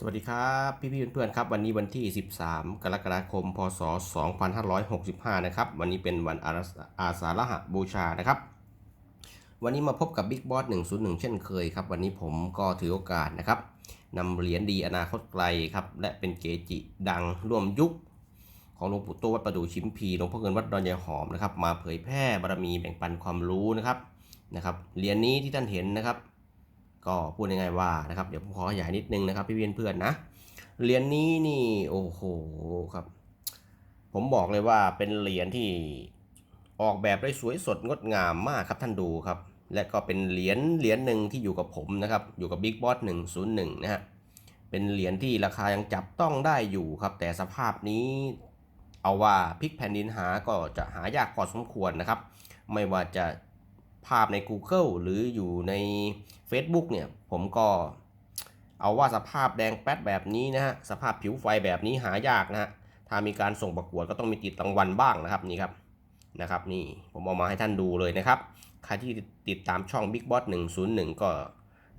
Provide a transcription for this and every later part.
สวัสดีครับพี่พี่ๆเพื่อนๆครับวันนี้วันที่ 13 กรกฎาคม พศ 2565 นะครับวันนี้เป็นวันอาสาฬหบูชานะครับ วันนี้มาพบกับ Big Boss 101 เช่นเคยครับ วันนี้ผมก็ถือโอกาสนะครับนำเหรียญดีอนาคตไกลครับ และเป็นเกจิดังร่วมยุค ของหลวงปู่โตวัดประดู่ชิมพีหลวงพ่อเงินวัดดอนยายหอมนะครับมาเผยแพร่บารมีแบ่งปันความรู้นะครับนะครับเหรียญนี้ที่ท่านเห็นนะครับ ก็พูดง่ายๆว่านะครับเดี๋ยวผมขอขยายนิดนึงนะครับพี่เพื่อนนะเหรียญนี้นี่โอ้โหครับ ผมบอกเลยว่าเป็นเหรียญที่ออกแบบได้สวยสดงดงามมากครับท่านดูครับ และก็เป็นเหรียญเหรียญหนึ่งที่อยู่กับผมนะครับ อยู่กับ Big Boss 101นะฮะเป็นเหรียญที่ราคายังจับต้องได้อยู่ครับ แต่สภาพนี้เอาว่าพลิกแผ่นดินหาก็จะหายากพอสมควรนะครับ ไม่ว่าจะ ภาพใน Google หรืออยู่ใน Facebook เนี่ยผมก็เอาว่าสภาพแดงแป๊ดแบบนี้นะฮะสภาพผิวไฟแบบนี้หายากนะฮะถ้ามีการส่งประกวดก็ต้องมีติดรางวัลบ้างนะครับนี่ครับนะครับนี่ผมเอามาให้ท่านดูเลยนะครับใครที่ติดตามช่อง Big Boss 101 ก็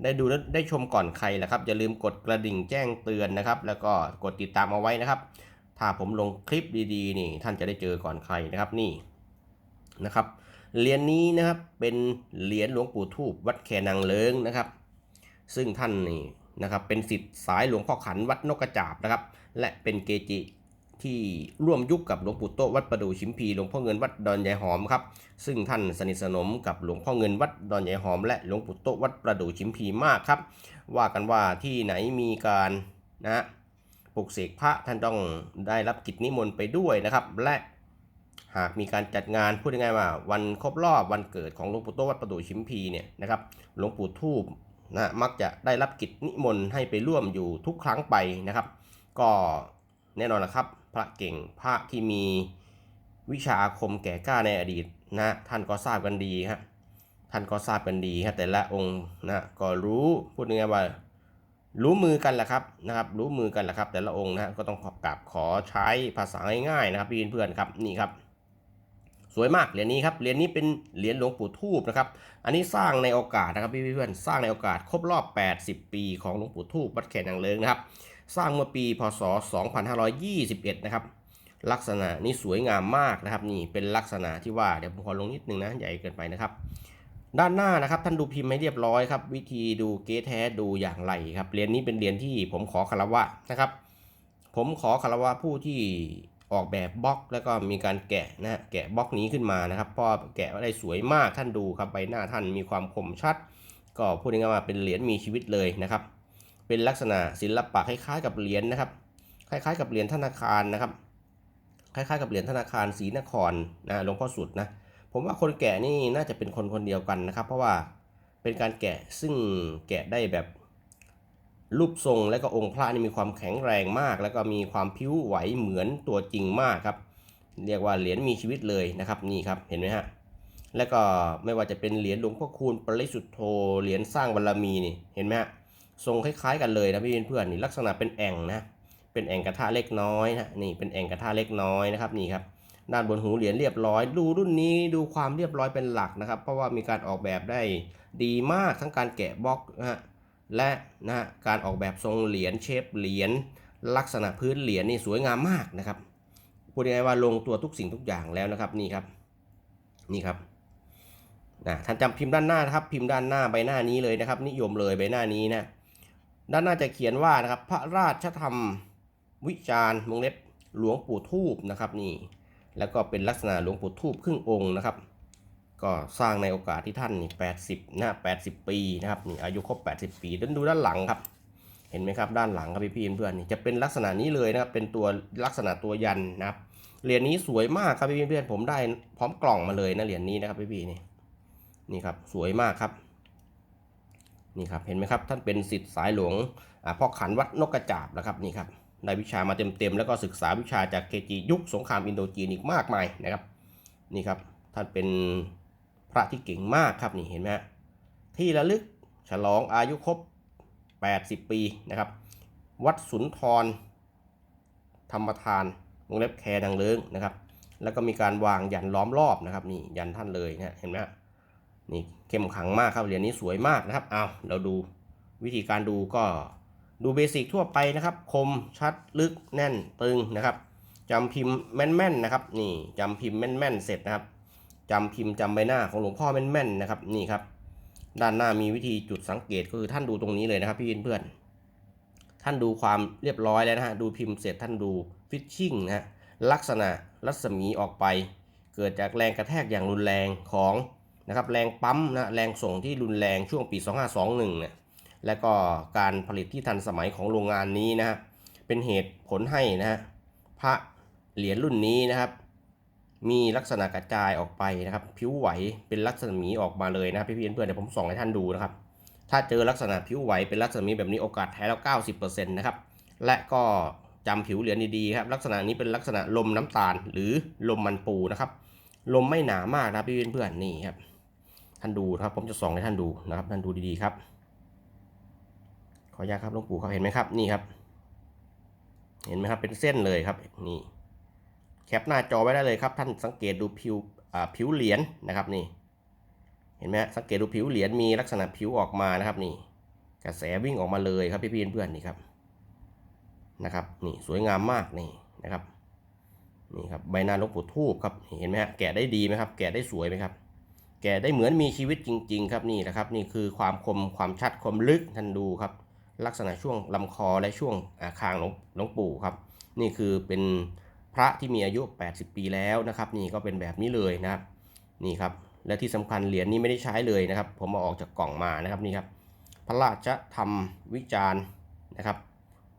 ได้ดูและได้ชมก่อนใครแหละครับอย่าลืมกดกระดิ่งแจ้งเตือนนะครับ แล้วก็กดติดตามเอาไว้นะครับ ถ้าผมลงคลิปดีๆ นี่ท่านจะได้เจอก่อนใครนะครับนี่นะครับ เหรียญนี้นะครับเป็นเหรียญหลวงปู่ทูบวัดแคนางเลิงนะครับ ซึ่งท่านนี่นะครับเป็นสิทธิ์สายหลวงพ่อขันวัดนกกระจาบนะครับ และเป็นเกจิที่ร่วมยุคกับหลวงปู่โตวัดประดู่ชิมพีหลวงพ่อเงินวัดดอนยายหอมครับซึ่งท่านสนิทสนมกับหลวงพ่อเงินวัดดอนยายหอม และหลวงปู่โตวัดประดู่ชิมพีมากครับ ว่ากันว่าที่ไหนมีการนะฮะปลุกเสกพระท่านต้องได้รับกิจนิมนต์ไปด้วยนะครับ และ หากมีการจัดงานพูดง่ายๆว่า วันครบรอบวันเกิดของหลวงปู่โตวัดประดู่ชิมพีเนี่ยนะครับหลวงปู่ทูบนะมักจะได้รับกิจนิมนต์ให้ไปร่วมอยู่ทุกครั้งไปนะครับ ก็แน่นอนนะครับ พระเก่งพระที่มีวิชาอาคมแก่กล้าในอดีตนะท่านก็ทราบกันดีฮะท่านก็ทราบกันดีฮะแต่ละองค์นะก็รู้พูดง่ายๆว่ารู้มือกันแหละครับนะครับ รู้มือกันแหละครับ แต่ละองค์นะก็ต้องขอกราบขอใช้ภาษาง่ายๆนะครับพี่เพื่อนครับนี่ครับ สวยมากเหรียญนี้ครับเหรียญนี้เป็นเหรียญหลวงปู่ทูบนะครับอันนี้สร้างในโอกาสนะครับพี่เพื่อนสร้างในโอกาสครบรอบ 80 ปีของหลวงปู่ทูบวัดแขนนางเลิงนะครับสร้างเมื่อปีพศ 2521 นะครับลักษณะนี้สวยงามมากนะครับนี่เป็นลักษณะที่ว่าเดี๋ยวผมขอลงนิดนึงนะใหญ่เกินไปนะครับ ด้านหน้านะครับท่านดูพิมพ์ให้เรียบร้อยครับ วิธีดูเก๊แท้ดูอย่างไรครับเหรียญนี้เป็นเหรียญที่ผมขอคารวะนะครับ ผมขอคารวะผู้ที่ ออกแบบบล็อกแล้วก็มีการแกะนะฮะแกะบล็อกนี้ขึ้นมานะครับพราะแกะได้สวยมากท่านดูครับใบหน้าท่านมีความคมชัด ก็พูดง่ายๆว่าเป็นเหรียญมีชีวิตเลยนะครับ เป็นลักษณะศิลปะคล้ายๆกับเหรียญนะครับ คล้ายๆ กับเหรียญธนาคารนะครับ คล้ายๆ กับเหรียญธนาคารศรีนครนะหลวงพ่อสุดนะผมว่าคนแกะนี่น่าจะเป็นคนคนเดียวกันนะครับ เพราะว่าเป็นการแกะซึ่งแกะได้แบบ รูปทรงและก็องค์พระนี่มีความแข็งแรงมาก แล้วก็มีความพิ้วไหวเหมือนตัวจริงมากครับ เรียกว่าเหรียญมีชีวิตเลยนะครับนี่ครับเห็นไหมฮะแล้วก็ไม่ว่าจะเป็นเหรียญหลวงพ่อคูณปริสุทธโธเหรียญสร้างบารรมีนี่เห็นไหมฮะทรงคล้ายๆกันเลยนะพี่เพื่อนๆนี่ลักษณะเป็นแอ่งนะเป็นแอ่งกระทะเล็กน้อยนะนี่เป็นแอ่งกระทะเล็กน้อยนะครับนี่ครับด้านบนหูเหรียญเรียบร้อย ดูรุ่นนี้ดูความเรียบร้อยเป็นหลักนะครับ เพราะว่ามีการออกแบบได้ดีมากทั้งการแกะบล็อกนะฮะ และนะฮะการออกแบบทรงเหรียญเชฟเหรียญลักษณะพื้นเหรียญนี่สวยงามมากนะครับพูดง่ายๆว่าลงตัวทุกสิ่งทุกอย่างแล้วนะครับนี่ครับนี่ครับนะท่านจำพิมพ์ด้านหน้านะครับ พิมพ์ด้านหน้าใบหน้านี้เลยนะครับ นิยมเลยใบหน้านี้นะด้านหน้าจะเขียนว่านะครับ พระราชธรรมวิจารณ์วงเล็บหลวงปู่ทูบนะครับนี่แล้วก็เป็นลักษณะหลวงปู่ทูบครึ่งองค์นะครับ ก็สร้างในโอกาสที่ท่านนี่80นะ80ปีนะครับนี่อายุครบ80ปีด้านดูด้านหลังครับ เห็นไหมครับด้านหลังครับพี่พี่เพื่อนนี่จะเป็นลักษณะนี้เลยนะครับเป็นตัวลักษณะตัวยันนะครับเหรียญนี้สวยมากครับพี่เพื่อนผมได้พร้อมกล่องมาเลยนะเหรียญนี้นะครับพี่พี่นี่นี่ครับสวยมากครับนี่ครับเห็นไหมครับท่านเป็นสิทธิ์สายหลวงอ่าพ่อขันวัดนกกระจาบนะครับนี่ครับได้วิชามาเต็มๆแล้วก็ศึกษาวิชาจากเกจิยุคสงครามอินโดจีนอีกมากมายนะครับนี่ครับท่านเป็น พระที่เก่งมากครับนี่เห็นไหมฮะที่ระลึกฉลองอายุครบ 80 ปีนะครับ วัดสุนทร ธรรมทานวงเล็บแคดังเลิงนะครับ แล้วก็มีการวางยันล้อมรอบนะครับนี่ยันท่านเลยนะเห็นไหมฮะนี่เข้มขังมากครับเหรียญนี้สวยมากนะครับเอาเราดูวิธีการดูก็ดูเบสิกทั่วไปนะครับ คมชัดลึกแน่นตึงนะครับจำพิมพ์แม่นๆนะครับ นี่จำพิมพ์แม่นๆเสร็จนะครับ จำพิมพ์จำใบหน้าของหลวงพ่อแม่นๆนะครับนี่ครับ ด้านหน้ามีวิธีจุดสังเกตก็คือท่านดูตรงนี้เลยนะครับ พี่เพื่อนท่านดูความเรียบร้อยแล้วนะฮะดูพิมพ์เสร็จท่านดูฟิชชิ่งนะฮะลักษณะรัศมีออกไป เกิดจากแรงกระแทกอย่างรุนแรงของนะครับแรงปั๊มนะแรงส่งที่รุนแรงช่วงปี 2521เนี่ยและก็การผลิตที่ทันสมัยของโรงงานนี้นะฮะเป็นเหตุผลให้นะฮะพระเหรียญรุ่นนี้นะครับ มีลักษณะกระจายออกไปนะครับ ผิวไหวเป็นลักษณะมีออกมาเลยนะครับพี่ๆเพื่อนๆเดี๋ยวผมส่องให้ท่านดูนะครับ ถ้าเจอลักษณะผิวไหวเป็นลักษณะนี้แบบนี้โอกาสแท้แล้ว 90%นะครับ และก็จำผิวเหรียญดีๆครับ ลักษณะนี้เป็นลักษณะลมน้ำตาล หรือลมมันปูนะครับ ลมไม่หนามากนะพี่เพื่อนๆนี่ครับ ท่านดูนะครับ ผมจะส่องให้ท่านดูนะครับ ท่านดูดีๆครับ ขออนุญาตครับหลวงปู่ครับเห็นไหมครับ นี่ครับ เห็นไหมครับเป็นเส้นเลยครับนี่ แคปหน้าจอไว้ได้เลยครับ ท่านสังเกตดูผิวผิวเหรียญนะครับนี่ เห็นไหมสังเกตดูผิวเหรียญมีลักษณะผิวออกมานะครับนี่ กระแสวิ่งออกมาเลยครับพี่พี่เพื่อนๆนี่ครับนะครับนี่สวยงามมากนี่นะครับนี่ครับใบหน้าลวงปู่ทูบครับเห็นไหมฮะแกะได้ดีไหมครับแกะได้สวยไหมครับ แกะได้เหมือนมีชีวิตจริง ๆ ครับนี่นะครับนี่คือความคมความชัดความลึกท่านดูครับ ลักษณะช่วงลำคอและช่วงคางหลวงหลวงปู่ครับ นี่คือเป็น ระที่มีอายุ 80 ปีแล้วนะครับ นี่ก็เป็นแบบนี้เลยนะครับ นี่ครับ และที่สำคัญเหรียญนี้ไม่ได้ใช้เลยนะครับ ผมมาออกจากกล่องมานะครับนี่ครับ พระราชธรรมวิจารณ์นะครับ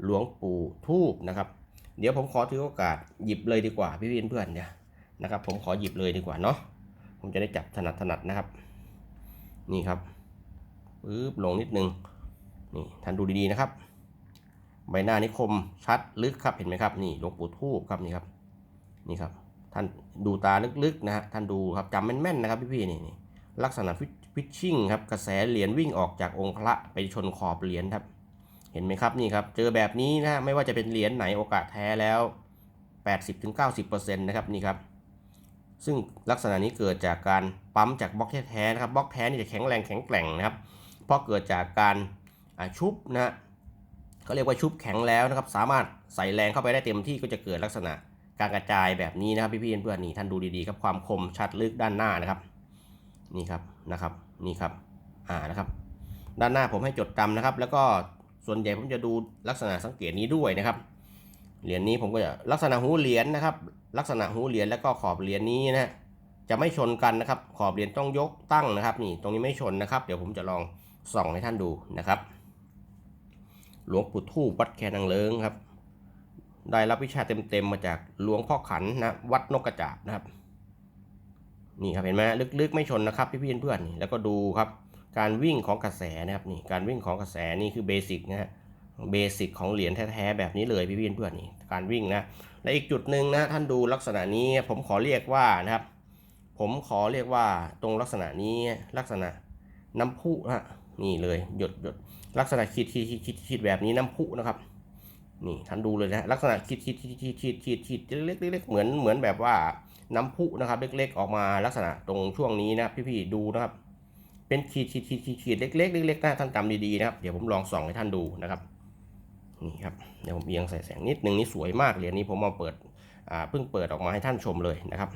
หลวงปู่ทูบนะครับ เดี๋ยวผมขอถือโอกาสหยิบเลยดีกว่าพี่พี่เพื่อนเนี่ยนะครับ ผมขอหยิบเลยดีกว่าเนาะ ผมจะได้จับถนัดถนัดนะครับ นี่ครับปึ๊บลงนิดนึง นี่ท่านดูดีๆนะครับ ใบหน้านิคมชัดลึกครับเห็นไหมครับนี่หลวงปู่ทูบครับนี่ครับนี่ครับ ท่านดูตาลึกๆนะฮะท่านดูครับจำแม่นๆนะครับพี่ๆนี่นี่ลักษณะฟิชชิ่งครับกระแสเหรียญวิ่งออกจากองค์พระไปชนขอบเหรียญครับ เห็นไหมครับนี่ครับ เจอแบบนี้นะไม่ว่าจะเป็นเหรียญไหนโอกาสแท้แล้ว 80-90%นะครับนี่ครับซึ่งลักษณะนี้เกิดจากการปั๊มจากบล็อกแท้ๆนะครับบล็อกแท้นี่จะแข็งแรงแข็งแกร่งนะครับเพราะเกิดจากการชุบนะ ฮะเขาเรียกว่าชุบแข็งแล้วนะครับ สามารถใส่แรงเข้าไปได้เต็มที่ก็จะเกิดลักษณะการกระจายแบบนี้นะครับพี่ๆเพื่อนๆนี่ท่านดูดีๆครับความคมชัดลึกด้านหน้านะครับ นี่ครับนะครับนี่ครับอ่านะครับ ด้านหน้าผมให้จดจำนะครับ แล้วก็ส่วนใหญ่ผมจะดูลักษณะสังเกตนี้ด้วยนะครับเหรียญนี้ผมก็จะลักษณะหูเหรียญนะครับ ลักษณะหูเหรียญแล้วก็ขอบเหรียญนี้นะจะไม่ชนกันนะครับ ขอบเหรียญต้องยกตั้งนะครับ นี่ตรงนี้ไม่ชนนะครับ เดี๋ยวผมจะลองส่องให้ท่านดูนะครับ หลวงปู่ทูบวัดแคนางเลิงครับ ได้รับวิชาเต็มๆมาจากหลวงพ่อขันนะวัดนกกระจาบนะครับ นี่ครับเห็นไหมลึกๆไม่ชนนะครับพี่ๆเพื่อนๆนี่แล้วก็ดูครับ การวิ่งของกระแสนะครับนี่การวิ่งของกระแสนี่คือเบสิกนะฮะเบสิกของเหรียญแท้ๆแบบนี้เลยพี่ๆเพื่อนๆนี่การวิ่งนะและอีกจุดหนึ่งนะท่านดูลักษณะนี้ผมขอเรียกว่านะครับ ผมขอเรียกว่าตรงลักษณะนี้ลักษณะน้ำพุนะฮะ นี่เลยหยดหยดลักษณะขีดขีดขีดขีดขีดแบบนี้น้ำพุนะครับ นี่ท่านดูเลยนะลักษณะขีดขีดขีดขีดขีดขีดขีดเล็กเล็กเหมือนเหมือนแบบว่าน้ำพุนะครับ เล็ก ๆ ออกมาลักษณะตรงช่วงนี้นะพี่ๆดูนะครับ เป็นขีดขีดขีดขีดขีดเล็กๆเล็กๆนะท่านจำดีๆนะครับเดี๋ยวผมลองส่องให้ท่านดูนะครับนี่ครับเดี๋ยวผมเอียงใส่แสงนิดนึงนี่สวยมากเหรียญนี้ผมมาเปิดอ่าเพิ่งเปิดออกมาให้ท่านชมเลยนะครับ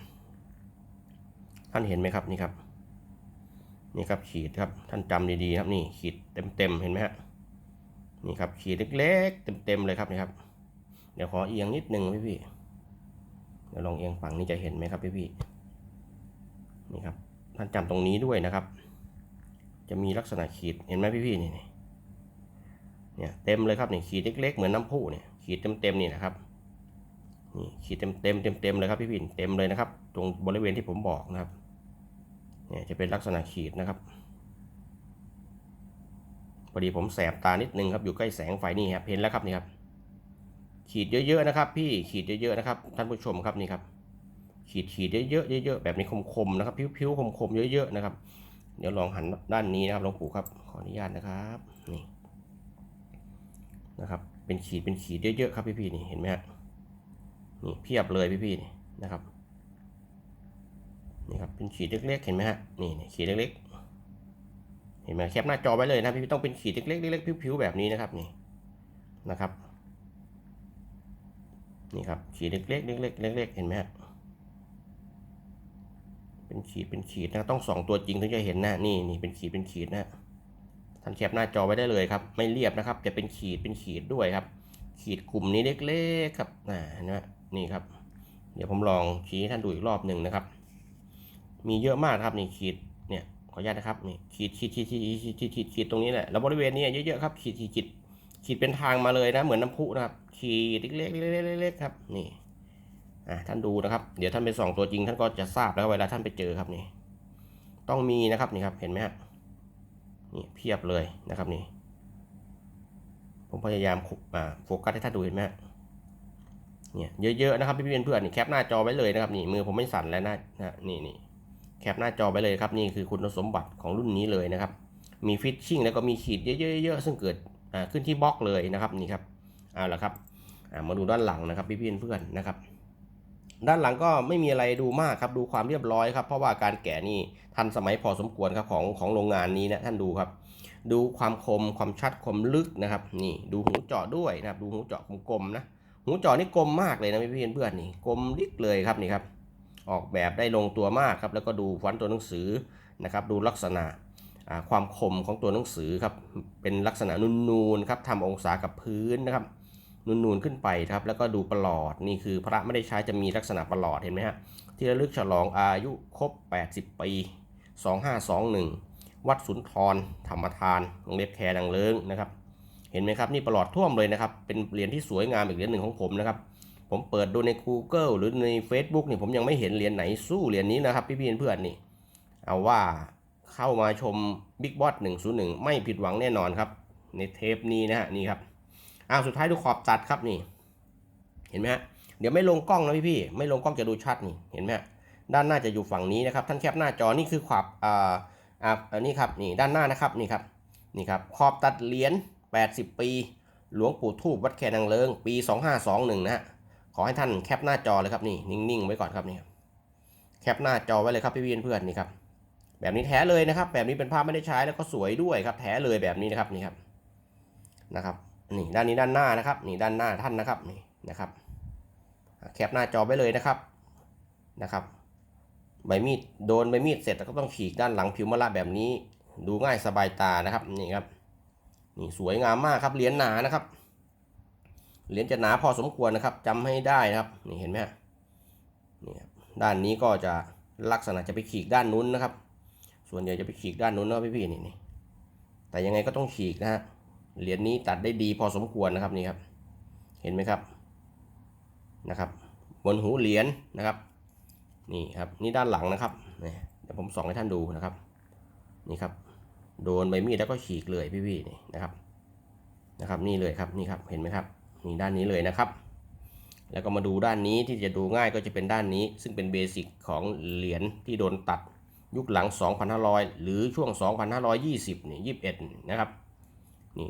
ท่านเห็นไหมครับนี่ครับ นี่ครับขีดครับท่านจำดีๆครับนี่ขีดเต็มๆเห็นไหมฮะนี่ครับขีดเล็กๆเต็มๆเลยครับนี่ครับ เดี๋ยวขอเอียงนิดนึงพี่พี่เดี๋ยวลองเอียงฝั่งนี้จะเห็นไหมครับพี่พี่นี่ครับท่านจำตรงนี้ด้วยนะครับ จะมีลักษณะขีดเห็นไหมพี่พี่นี่เนี่ยเต็มเลยครับนี่ขีดเล็กๆเหมือนน้ำพุเนี่ยขีดเต็มๆนี่นะครับนี่ขีดเต็มเต็มเต็มๆเลยครับพี่พี่เต็มเลยนะครับ ตรงบริเวณที่ผมบอกนะครับ เนี่ยจะเป็นลักษณะขีดนะครับพอดีผมแสบตานิดนึงครับอยู่ใกล้แสงไฟนี่ครับเห็นแล้วครับนี่ครับ ขีดเยอะๆนะครับ พี่ขีดเยอะๆนะครับ ท่านผู้ชมครับนี่ครับ ขีดขีดเยอะๆเยอะๆแบบนี้คมๆนะครับพิ้วๆคมๆเยอะๆนะครับ เดี๋ยวลองหันด้านนี้นะครับหลวงปู่ครับขออนุญาตนะครับนี่นะครับ เป็นขีดเป็นขีดเยอะๆครับพี่ๆนี่เห็นไหมฮะนี่เพียบเลยพี่ๆนี่นะครับ นี่ครับเป็นขีดเล็กๆเห็นไหมฮะนี่นี่ขีดเล็กๆเห็นไหมแคปหน้าจอไว้เลยนะพี่ต้องเป็นขีดเล็กๆเล็กๆผิวๆแบบนี้นะครับนี่นะครับนี่ครับขีดเล็กๆเล็กๆเล็กๆเห็นไหมฮะเป็นขีดเป็นขีดนะต้องสองตัวจริงถึงจะเห็นนะนี่นี่เป็นขีดเป็นขีดนะท่านแคปหน้าจอไว้ได้เลยครับ ไม่เรียบนะครับ จะเป็นขีดเป็นขีดด้วยครับ ขีดกลุ่มนี้เล็กๆครับอ่าเห็นไหมนี่ครับ เดี๋ยวผมลองชี้ให้ท่านดูอีกรอบหนึ่งนะครับ มีเยอะมากครับนี่ขีดเนี่ยขออนุญาตนะครับนี่ขีดขีดขีดขีดขีดขีดขีดขีดตรงนี้แหละแล้วบริเวณนี้เยอะๆครับขีดขีดขีดขีดเป็นทางมาเลยนะเหมือนน้ำพุนะครับขีดเล็กๆเล็กๆครับนี่อะท่านดูนะครับ เดี๋ยวท่านไปส่องตัวจริงท่านก็จะทราบแล้วเวลาท่านไปเจอครับนี่ ต้องมีนะครับนี่ครับเห็นไหมฮะนี่เพียบเลยนะครับนี่ ผมพยายามอ่าโฟกัสให้ท่านดูเห็นไหมฮะเนี่ยเยอะๆนะครับพี่เพื่อนๆนี่แคปหน้าจอไว้เลยนะครับนี่มือผมไม่สั่นแล้วนะนะนี่นี่ แคปหน้าจอไว้เลยครับนี่คือคุณสมบัติของรุ่นนี้เลยนะครับ มีฟิชชิ่งแล้วก็มีขีดเยอะๆๆซึ่งเกิดขึ้นที่บล็อกเลยนะครับนี่ครับเอาละครับมาดูด้านหลังนะครับพี่เพื่อนๆนะครับ ด้านหลังก็ไม่มีอะไรดูมากครับดูความเรียบร้อยครับเพราะว่าการแกะนี่ทันสมัยพอสมควรครับของของโรงงานนี้นะท่านดูครับ ดูความคมความชัดความลึกนะครับ นี่ดูหูเจาะด้วยนะครับดูหูเจาะกลมๆนะหูเจาะนี่กลมมากเลยนะพี่เพื่อนๆนี่กลมลิกเลยครับนี่ครับ ออกแบบได้ลงตัวมากครับแล้วก็ดูฟอนต์ตัวหนังสือนะครับดูลักษณะความคมของตัวหนังสือครับเป็นลักษณะนูนๆครับทำองศากับพื้นนะครับนูนๆขึ้นไปครับแล้วก็ดูประหลอดนี่คือพระไม่ได้ใช้จะมีลักษณะประหลอดเห็นไหมฮะที่ระลึกฉลองอายุครบ 80 ปี 2521 วัดสุนทรธรรมทานโรงเรียนแคดังเลิงนะครับ เห็นไหมครับนี่ประหลอดท่วมเลยนะครับ เป็นเหรียญที่สวยงามอีกเหรียญหนึ่งของผมนะครับ ผมเปิดดูใน Google หรือใน Facebook นี่ผมยังไม่เห็นเหรียญไหนสู้เหรียญนี้นะครับพี่ๆเพื่อนนี่เอาว่าเข้ามาชม Big b o s 101 ไม่ผิดหวังแน่นอนครับ ในเทปนี้นะฮะนี่ครับอ้าวสุดท้ายดูขอบตัดครับนี่ เห็นไหมฮะเดี๋ยวไม่ลงกล้องนะพี่ๆไม่ลงกล้องจะดูชัดนี่เห็นไหมฮะด้านหน้าจะอยู่ฝั่งนี้นะครับท่านแคปหน้าจอนี่คือขอบอ่าอ่าอันนี้ครับนี่ด้านหน้านะครับนี่ครับนี่ครับขอบตัดเหรียญ80 ปี หลวงปู่ทูบวัดแคนางเลิง ปี 2521 นะฮะ ขอให้ท่านแคปหน้าจอเลยครับนี่นิ่งๆไว้ก่อนครับนี่แคปหน้าจอไว้เลยครับพี่ๆเพื่อนนี่ครับแบบนี้แท้เลยนะครับ แบบนี้เป็นภาพไม่ได้ใช้แล้วก็สวยด้วยครับ แท้เลยแบบนี้นะครับนี่ครับนะครับนี่ด้านนี้ด้านหน้านะครับนี่ด้านหน้าท่านนะครับนี่นะครับ แคปหน้าจอไว้เลยนะครับนะครับใบมีดโดนใบมีดเสร็จแล้วก็ต้องฉีกด้านหลังผิวมะระแบบนี้ ดูง่ายสบายตานะครับนี่ครับนี่สวยงามมากครับเหรียญหนานะครับ เหรียญจะหนาพอสมควรนะครับจำให้ได้นะครับ นี่เห็นไหมนี่ครับด้านนี้ก็จะลักษณะจะไปฉีกด้านนู้นนะครับ ส่วนใหญ่จะไปฉีกด้านนู้นนะพี่ๆนี่นี่แต่ยังไงก็ต้องฉีกนะฮะเหรียญนี้ตัดได้ดีพอสมควรนะครับนี่ครับ เห็นไหมครับนะครับ บนหูเหรียญนะครับ นี่ครับนี่ด้านหลังนะครับเดี๋ยวผมส่องให้ท่านดูนะครับ นี่ครับ โดนใบมีดแล้วก็ฉีกเลยพี่ๆนี่นะครับนะครับ นี่เลยครับนี่ครับเห็นไหมครับ นี่ด้านนี้เลยนะครับ แล้วก็มาดูด้านนี้ที่จะดูง่ายก็จะเป็นด้านนี้ ซึ่งเป็นเบสิกของเหรียญที่โดนตัดยุคหลัง 2,500 หรือช่วง 2,520นี่21 นะครับ นี่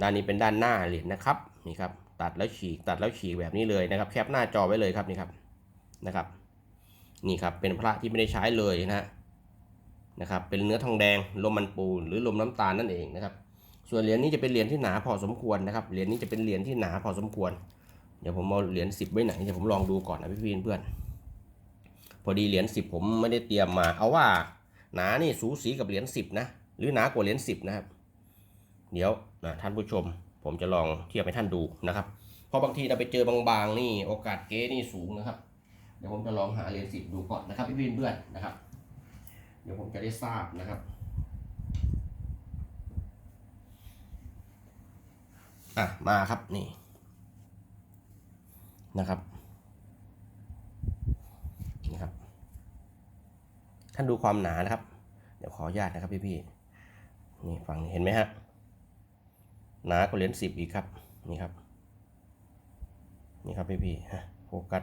ด้านนี้เป็นด้านหน้าเหรียญนะครับ นี่ครับ ตัดแล้วฉีก ตัดแล้วฉีกแบบนี้เลยนะครับ แคปหน้าจอไว้เลยครับนี่ครับ นะครับ นี่ครับ เป็นพระที่ไม่ได้ใช้เลยนะ นะครับ เป็นเนื้อทองแดง ลมมันปูน หรือลมน้ำตาลนั่นเองนะครับ ส่วนเหรียญนี้จะเป็นเหรียญที่หนาพอสมควรนะครับเหรียญนี้จะเป็นเหรียญที่หนาพอสมควร เดี๋ยวผมเอาเหรียญสิบไว้ไหนเดี๋ยวผมลองดูก่อนนะพี่พี่เพื่อนพอดีเหรียญสิบผมไม่ได้เตรียมมา เอาว่าหนานี่สูสีกับเหรียญสิบนะหรือหนากว่าเหรียญสิบนะครับเดี๋ยวนะท่านผู้ชม ผมจะลองเทียบให้ท่านดูนะครับเพราะบางทีเราไปเจอบางๆนี่โอกาสเก๊นี่สูงนะครับ เดี๋ยวผมจะลองหาเหรียญสิบดูก่อนนะครับพี่เพื่อนๆนะครับ เดี๋ยวผมจะได้ทราบนะครับ อะมาครับนี่นะครับนี่ครับ ท่านดูความหนานะครับ เดี๋ยวขออนุญาตนะครับพี่ๆนี่ฝั่งนี้เห็นไหมฮะหนากว่าเหรียญสิบอีกครับนี่ครับนี่ครับพี่ๆฮะโฟกัส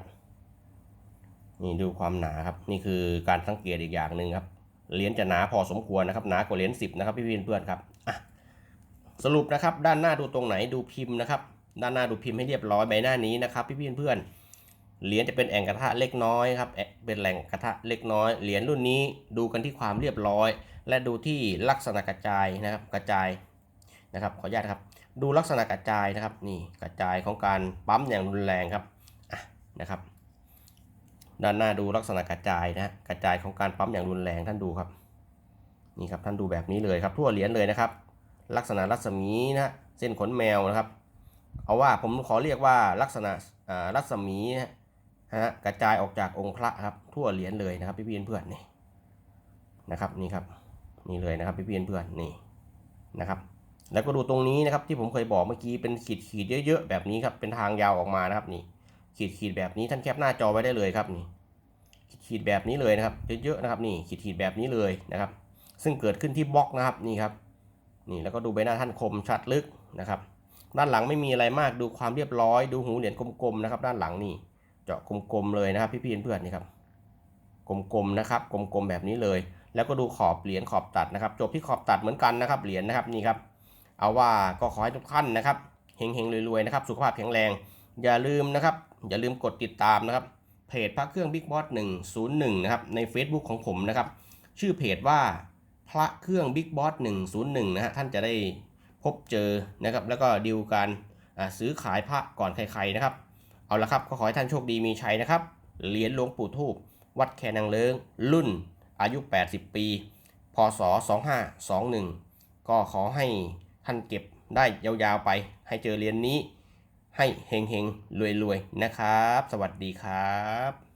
นี่ดูความหนาครับนี่คือการสังเกตอีกอย่างหนึ่งครับเหรียญจะหนาพอสมควรนะครับหนากว่าเหรียญสิบนะครับพี่ๆเพื่อนครับ สรุปนะครับด้านหน้าดูตรงไหนดูพิมพ์นะครับ ด้านหน้าดูพิมพ์ให้เรียบร้อยใบหน้านี้นะครับ พี่เพื่อนๆเหรียญจะเป็นแอ่งกระทะเล็กน้อยครับเป็นแหล่งกระทะเล็กน้อยเหรียญรุ่นนี้ดูกันที่ความเรียบร้อย และดูที่ลักษณะกระจายนะครับกระจายนะครับขออนุญาตครับดูลักษณะกระจายนะครับนี่กระจายของการปั๊มอย่างรุนแรงครับะนะครับ ด้านหน้าดูลักษณะกระจายนะฮะกระจายของการปั๊มอย่างรุนแรงท่านดูครับนี่ครับท่านดูแบบนี้เลยครับทั่วเหรียญเลยนะครับ ลักษณะรัศมีนะฮะเส้นขนแมวนะครับ เอาว่าผมขอเรียกว่าลักษณะรัศมีนะฮะกระจายออกจากองค์พระครับทั่วเหรียญเลยนะครับพี่พี่เพื่อนนี่นะครับนี่ครับนี่เลยนะครับพี่พี่เพื่อนนี่นะครับ แล้วก็ดูตรงนี้นะครับที่ผมเคยบอกเมื่อกี้เป็นขีดขีดเยอะๆแบบนี้ครับเป็นทางยาวออกมานะครับนี่ขีดขีดแบบนี้ท่านแคปหน้าจอไว้ได้เลยครับนี่ขีดขีดแบบนี้เลยนะครับเยอะๆนะครับนี่ขีดขีดแบบนี้เลยนะครับ ซึ่งเกิดขึ้นที่บล็อกนะครับนี่ครับ นี่แล้วก็ดูใบหน้าท่านคมชัดลึกนะครับ ด้านหลังไม่มีอะไรมากดูความเรียบร้อย ดูหูเหรียญกลมๆนะครับ ด้านหลังนี่เจาะกลมๆเลยนะครับ พี่ๆเพื่อนๆนี่ครับกลมๆนะครับกลมๆแบบนี้เลย แล้วก็ดูขอบเหรียญขอบตัดนะครับ จบที่ขอบตัดเหมือนกันนะครับเหรียญนะครับนี่ครับ เอาว่าก็ขอให้ทุกท่านนะครับเฮงๆรวยๆนะครับ สุขภาพแข็งแรง อย่าลืมนะครับ อย่าลืมกดติดตามนะครับเพจพระเครื่อง Big Boss 101 นะครับใน Facebook ของผมนะครับ ชื่อเพจว่า พระเครื่อง Big Boss 101 นะฮะท่านจะได้พบเจอนะครับแล้วก็ดีลการซื้อขายพระก่อนใครๆนะครับ เอาละครับก็ขอให้ท่านโชคดีมีชัยนะครับเหรียญหลวงปู่ทูบวัดแคนางเลิงรุ่นอายุ 80 ปี พศ 2521 ก็ขอให้ท่านเก็บได้ยาวๆไป ให้เจอเหรียญนี้ให้เฮงๆรวยๆนะครับ สวัสดีครับ